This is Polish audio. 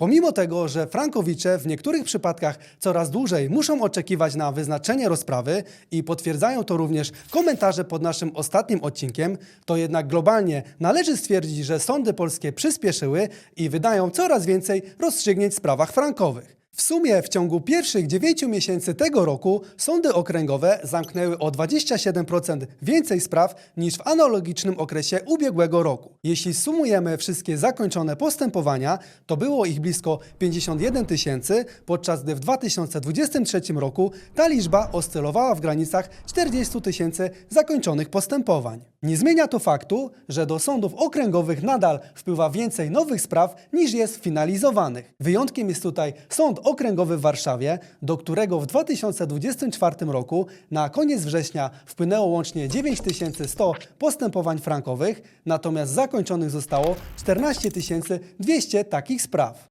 Pomimo tego, że frankowicze w niektórych przypadkach coraz dłużej muszą oczekiwać na wyznaczenie rozprawy i potwierdzają to również komentarze pod naszym ostatnim odcinkiem, to jednak globalnie należy stwierdzić, że sądy polskie przyspieszyły i wydają coraz więcej rozstrzygnięć w sprawach frankowych. W sumie w ciągu pierwszych 9 miesięcy tego roku sądy okręgowe zamknęły o 27% więcej spraw niż w analogicznym okresie ubiegłego roku. Jeśli sumujemy wszystkie zakończone postępowania, to było ich blisko 51 tysięcy, podczas gdy w 2023 roku ta liczba oscylowała w granicach 40 tysięcy zakończonych postępowań. Nie zmienia to faktu, że do sądów okręgowych nadal wpływa więcej nowych spraw niż jest finalizowanych. Wyjątkiem jest tutaj Sąd Okręgowy w Warszawie, do którego w 2024 roku na koniec września wpłynęło łącznie 9100 postępowań frankowych, natomiast zakończonych zostało 14 200 takich spraw.